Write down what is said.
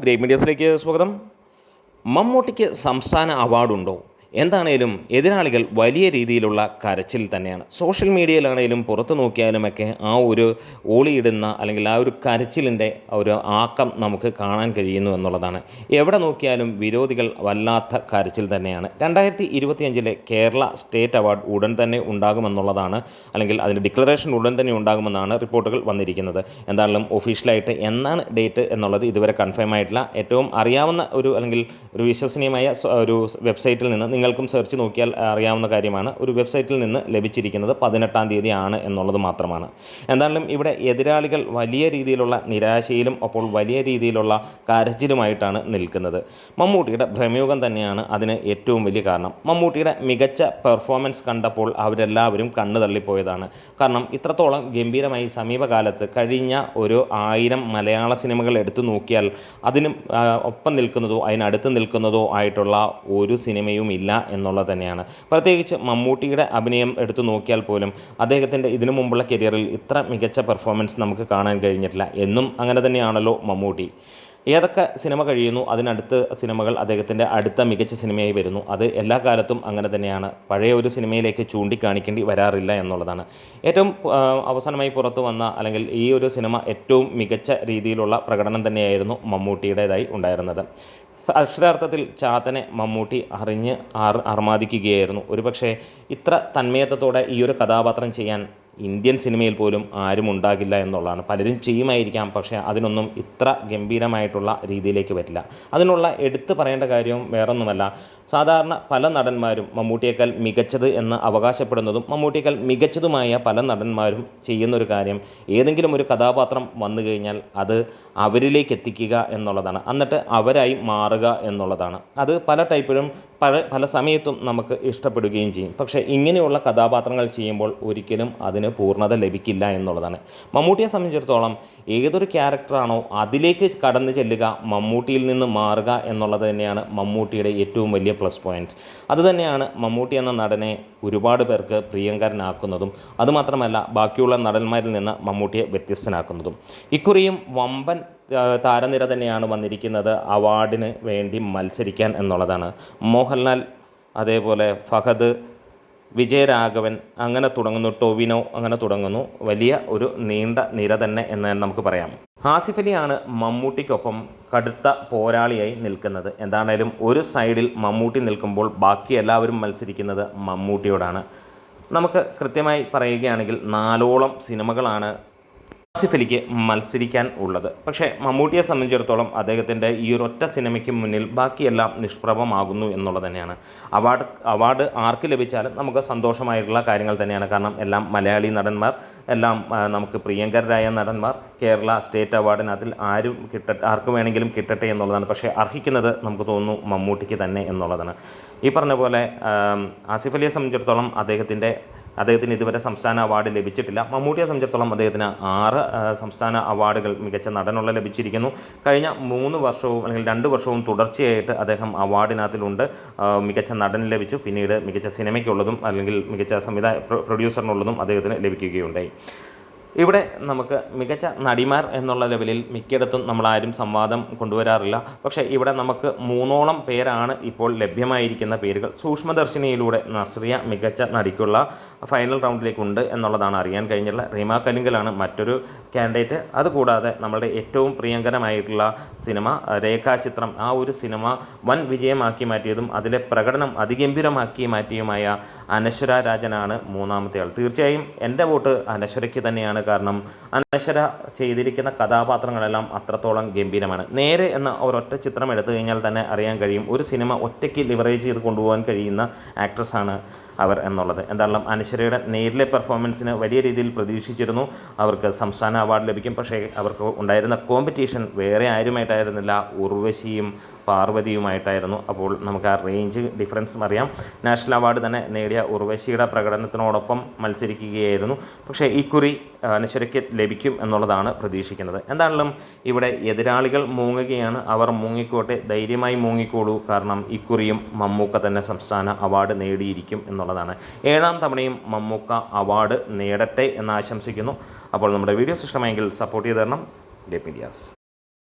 Great മീഡിയസിലേക്ക് സ്വാഗതം. മമ്മൂട്ടിക്ക് സംസ്ഥാന അവാർഡുണ്ടോ? എന്താണേലും എതിരാളികൾ വലിയ രീതിയിലുള്ള കരച്ചിൽ തന്നെയാണ്. സോഷ്യൽ മീഡിയയിലാണേലും പുറത്തു നോക്കിയാലുമൊക്കെ ആ ഒരു ഓളിയിടുന്ന അല്ലെങ്കിൽ ആ ഒരു കരച്ചിലിന്റെ ഒരു ആക്കം നമുക്ക് കാണാൻ കഴിയുന്നു എന്നുള്ളതാണ്. എവിടെ നോക്കിയാലും വിരോധികൾ വല്ലാത്ത കരച്ചിൽ തന്നെയാണ്. രണ്ടായിരത്തി ഇരുപത്തിയഞ്ചിലെ കേരള സ്റ്റേറ്റ് അവാർഡ് ഉടൻ തന്നെ ഉണ്ടാകുമെന്നുള്ളതാണ് അല്ലെങ്കിൽ അതിന്റെ ഡിക്ലറേഷൻ ഉടൻ തന്നെ ഉണ്ടാകുമെന്നാണ് റിപ്പോർട്ടുകൾ വന്നിരിക്കുന്നത്. എന്തായാലും ഒഫീഷ്യലായിട്ട് എന്നാണ് ഡേറ്റ് എന്നുള്ളത് ഇതുവരെ കൺഫേം ആയിട്ടില്ല. ഏറ്റവും അറിയാവുന്ന ഒരു അല്ലെങ്കിൽ ഒരു വിശ്വസനീയമായ ഒരു വെബ്സൈറ്റിൽ നിന്ന് നിങ്ങൾക്കും സെർച്ച് നോക്കിയാൽ അറിയാവുന്ന കാര്യമാണ്. ഒരു വെബ്സൈറ്റിൽ നിന്ന് ലഭിച്ചിരിക്കുന്നത് പതിനെട്ടാം തീയതി ആണ് എന്നുള്ളത് മാത്രമാണ്. എന്തായാലും ഇവിടെ എതിരാളികൾ വലിയ രീതിയിലുള്ള നിരാശയിലും അപ്പോൾ വലിയ രീതിയിലുള്ള കരച്ചിലുമായിട്ടാണ് നിൽക്കുന്നത്. മമ്മൂട്ടിയുടെ ഭ്രമയുഗം തന്നെയാണ് അതിന് ഏറ്റവും വലിയ കാരണം. മമ്മൂട്ടിയുടെ മികച്ച പെർഫോമൻസ് കണ്ടപ്പോൾ അവരെല്ലാവരും കണ്ണു തള്ളിപ്പോയതാണ്. കാരണം ഇത്രത്തോളം ഗംഭീരമായി സമീപകാലത്ത് കഴിഞ്ഞ ഒരു ആയിരം മലയാള സിനിമകൾ എടുത്തു നോക്കിയാൽ അതിനും ഒപ്പം നിൽക്കുന്നതോ അതിനടുത്ത് നിൽക്കുന്നതോ ആയിട്ടുള്ള ഒരു സിനിമയും ഇല്ല എന്നുള്ളത് തന്നെയാണ്. പ്രത്യേകിച്ച് മമ്മൂട്ടിയുടെ അഭിനയം എടുത്തു നോക്കിയാൽ പോലും അദ്ദേഹത്തിന്റെ ഇതിനു മുമ്പുള്ള കരിയറിൽ ഇത്ര മികച്ച പെർഫോമൻസ് നമുക്ക് കാണാൻ കഴിഞ്ഞിട്ടില്ല എന്നും അങ്ങനെ തന്നെയാണല്ലോ മമ്മൂട്ടി. ഏതൊക്കെ സിനിമ കഴിയുന്നു അതിനടുത്ത് സിനിമകൾ അദ്ദേഹത്തിന്റെ അടുത്ത മികച്ച സിനിമയായി വരുന്നു. അത് എല്ലാ കാലത്തും അങ്ങനെ തന്നെയാണ്. പഴയ ഒരു സിനിമയിലേക്ക് ചൂണ്ടിക്കാണിക്കേണ്ടി വരാറില്ല എന്നുള്ളതാണ്. ഏറ്റവും അവസാനമായി പുറത്തു വന്ന അല്ലെങ്കിൽ ഈ ഒരു സിനിമ ഏറ്റവും മികച്ച രീതിയിലുള്ള പ്രകടനം തന്നെയായിരുന്നു മമ്മൂട്ടിയുടേതായി ഉണ്ടായിരുന്നത്. അക്ഷരാർത്ഥത്തിൽ ചാത്തനെ മമ്മൂട്ടി അറിഞ്ഞ് അർമാദിക്കുകയായിരുന്നു. ഒരുപക്ഷേ ഇത്ര തന്മയത്വത്തോടെ ഈ ഒരു കഥാപാത്രം ചെയ്യാൻ ഇന്ത്യൻ സിനിമയിൽ പോലും ആരും ഉണ്ടാകില്ല എന്നുള്ളതാണ്. പലരും ചെയ്യുമായിരിക്കാം പക്ഷേ അതിനൊന്നും ഇത്ര ഗംഭീരമായിട്ടുള്ള രീതിയിലേക്ക് വരില്ല. അതിനുള്ള എടുത്തു പറയേണ്ട കാര്യവും വേറൊന്നുമല്ല. സാധാരണ പല നടന്മാരും മമ്മൂട്ടിയേക്കാൾ മികച്ചത് എന്ന് അവകാശപ്പെടുന്നതും മമ്മൂട്ടിയേക്കാൾ മികച്ചതുമായ പല നടന്മാരും ചെയ്യുന്നൊരു കാര്യം ഏതെങ്കിലും ഒരു കഥാപാത്രം വന്നു കഴിഞ്ഞാൽ അത് അവരിലേക്ക് എത്തിക്കുക എന്നുള്ളതാണ്. എന്നിട്ട് അവരായി മാറുക എന്നുള്ളതാണ്. അത് പല ടൈപ്പിലും പല പല സമയത്തും നമുക്ക് ഇഷ്ടപ്പെടുകയും ചെയ്യും. പക്ഷേ ഇങ്ങനെയുള്ള കഥാപാത്രങ്ങൾ ചെയ്യുമ്പോൾ ഒരിക്കലും അതിന് പൂർണത ലഭിക്കില്ല എന്നുള്ളതാണ്. മമ്മൂട്ടിയെ സംബന്ധിച്ചിടത്തോളം ഏതൊരു ക്യാരക്ടറാണോ അതിലേക്ക് കടന്നു ചെല്ലുക മമ്മൂട്ടിയിൽ നിന്ന് മാറുക എന്നുള്ളത് തന്നെയാണ് മമ്മൂട്ടിയുടെ ഏറ്റവും വലിയ പ്ലസ് പോയിന്റ് അതുതന്നെയാണ് മമ്മൂട്ടി എന്ന നടനെ ഒരുപാട് പേർക്ക് പ്രിയങ്കരനാക്കുന്നതും അതുമാത്രമല്ല ബാക്കിയുള്ള നടന്മാരിൽ നിന്ന് മമ്മൂട്ടിയെ വ്യത്യസ്തനാക്കുന്നതും. ഇക്കുറിയും വമ്പൻ താരനിര തന്നെയാണ് വന്നിരിക്കുന്നത് അവാർഡിന് വേണ്ടി മത്സരിക്കാൻ എന്നുള്ളതാണ്. മോഹൻലാൽ അതേപോലെ ഫഹദ് വിജയരാഘവൻ അങ്ങനെ തുടങ്ങുന്നു ടൊവിനോ അങ്ങനെ തുടങ്ങുന്നു. വലിയ ഒരു നീണ്ട നിര തന്നെ എന്ന് നമുക്ക് പറയാം. ആസിഫ് അലിയാണ് മമ്മൂട്ടിക്കൊപ്പം കടുത്ത പോരാളിയായി നിൽക്കുന്നത്. എന്താണേലും ഒരു സൈഡിൽ മമ്മൂട്ടി നിൽക്കുമ്പോൾ ബാക്കി എല്ലാവരും മത്സരിക്കുന്നത് മമ്മൂട്ടിയോടാണ്. നമുക്ക് കൃത്യമായി പറയുകയാണെങ്കിൽ നാലോളം സിനിമകളാണ് ആസിഫ് അലിക്ക് മത്സരിക്കാൻ ഉള്ളത്. പക്ഷേ മമ്മൂട്ടിയെ സംബന്ധിച്ചിടത്തോളം അദ്ദേഹത്തിന്റെ ഈ ഒരൊറ്റ സിനിമയ്ക്ക് മുന്നിൽ ബാക്കിയെല്ലാം നിഷ്പ്രഭമാകുന്നു എന്നുള്ളത് തന്നെയാണ്. അവാർഡ് അവാർഡ് ആർക്ക് ലഭിച്ചാലും നമുക്ക് സന്തോഷമായിട്ടുള്ള കാര്യങ്ങൾ തന്നെയാണ്. കാരണം എല്ലാം മലയാളി നടന്മാർ എല്ലാം നമുക്ക് പ്രിയങ്കരരായ നടന്മാർ കേരള സ്റ്റേറ്റ് അവാർഡിന് അതിൽ ആരും കിട്ടട്ടെ ആർക്ക് വേണമെങ്കിലും കിട്ടട്ടെ എന്നുള്ളതാണ്. പക്ഷേ അർഹിക്കുന്നത് നമുക്ക് തോന്നുന്നു മമ്മൂട്ടിക്ക് തന്നെ എന്നുള്ളതാണ്. ഈ പറഞ്ഞ പോലെ ആസിഫ് അലിയെ സംബന്ധിച്ചിടത്തോളം അദ്ദേഹത്തിന്റെ അദ്ദേഹത്തിന് ഇതുവരെ സംസ്ഥാന അവാർഡ് ലഭിച്ചിട്ടില്ല. മമ്മൂട്ടിയെ സംബന്ധിച്ചിടത്തോളം അദ്ദേഹത്തിന് ആറ് സംസ്ഥാന അവാർഡുകൾ മികച്ച നടനുള്ള ലഭിച്ചിരിക്കുന്നു. കഴിഞ്ഞ മൂന്ന് വർഷവും അല്ലെങ്കിൽ രണ്ട് വർഷവും തുടർച്ചയായിട്ട് അദ്ദേഹം അവാർഡിനകത്തിലുണ്ട്. മികച്ച നടന് ലഭിച്ചു. പിന്നീട് മികച്ച സിനിമയ്ക്കുള്ളതും അല്ലെങ്കിൽ മികച്ച സംവിധായ പ്രൊഡ്യൂസറിനുള്ളതും അദ്ദേഹത്തിന് ലഭിക്കുകയുണ്ടായി. ഇവിടെ നമുക്ക് മികച്ച നടിമാർ എന്നുള്ള ലെവലിൽ മിക്കയിടത്തും നമ്മളാരും സംവാദം കൊണ്ടുവരാറില്ല. പക്ഷേ ഇവിടെ നമുക്ക് മൂന്നോളം പേരാണ് ഇപ്പോൾ ലഭ്യമായിരിക്കുന്ന പേരുകൾ. സൂക്ഷ്മദർശിനിയിലൂടെ നസ്രിയ മികച്ച നടിക്കുള്ള ഫൈനൽ റൗണ്ടിലേക്കുണ്ട് എന്നുള്ളതാണ് അറിയാൻ കഴിഞ്ഞിട്ടുള്ള റീമ കലിങ്കലാണ് മറ്റൊരു കാൻഡിഡേറ്റ് അതുകൂടാതെ നമ്മളുടെ ഏറ്റവും പ്രിയങ്കരമായിട്ടുള്ള സിനിമ രേഖാചിത്രം ആ ഒരു സിനിമ വൻ വിജയമാക്കി മാറ്റിയതും അതിലെ പ്രകടനം അതിഗംഭീരമാക്കി മാറ്റിയുമായ അനശ്വര രാജനാണ് മൂന്നാമത്തെ ആൾ. തീർച്ചയായും എന്റെ വോട്ട് അനശ്വരയ്ക്ക് തന്നെയാണ് കാരണം അനശ്വര ചെയ്തിരിക്കുന്ന കഥാപാത്രങ്ങളെല്ലാം അത്രത്തോളം ഗംഭീരമാണ്. നേരെ എന്ന ഒരൊറ്റ ചിത്രം എടുത്തു കഴിഞ്ഞാൽ തന്നെ അറിയാൻ കഴിയും. ഒരു സിനിമ ഒറ്റയ്ക്ക് ലിവറേജ് ചെയ്ത് കൊണ്ടുപോകാൻ കഴിയുന്ന ആക്ട്രസ്സാണ് അവർ എന്നുള്ളത്. എന്തായാലും അനശ്വരയുടെ നേരിലെ പെർഫോമൻസിന് വലിയ രീതിയിൽ പ്രതീക്ഷിച്ചിരുന്നു. അവർക്ക് സംസ്ഥാന അവാർഡ് ലഭിക്കും. പക്ഷേ അവർക്ക് ഉണ്ടായിരുന്ന കോമ്പറ്റീഷൻ വേറെ ആരുമായിട്ടായിരുന്നില്ല. ഉർവശിയും പാർവതിയുമായിട്ടായിരുന്നു. അപ്പോൾ നമുക്ക് ആ റേഞ്ച് ഡിഫറൻസും അറിയാം. നാഷണൽ അവാർഡ് തന്നെ നേടിയ ഉർവശിയുടെ പ്രകടനത്തിനോടൊപ്പം മത്സരിക്കുകയായിരുന്നു. പക്ഷേ ഇക്കുറി അനശ്വരയ്ക്ക് ലഭിക്കും എന്നുള്ളതാണ് പ്രതീക്ഷിക്കുന്നത്. എന്താണെങ്കിലും ഇവിടെ എതിരാളികൾ മൂങ്ങുകയാണ്. അവർ മൂങ്ങിക്കോട്ടെ ധൈര്യമായി മൂങ്ങിക്കോളൂ. കാരണം ഇക്കുറിയും മമ്മൂക്ക തന്നെ സംസ്ഥാന അവാർഡ് നേടിയിരിക്കും എന്നുള്ളതാണ്. ഏഴാം തവണയും മമ്മൂക്ക അവാർഡ് നേടട്ടെ എന്ന് ആശംസിക്കുന്നു. അപ്പോൾ നമ്മുടെ വീഡിയോ ഇഷ്ടമെങ്കിൽ സപ്പോർട്ട് ചെയ്ത് തരണം. മീഡിയാസ്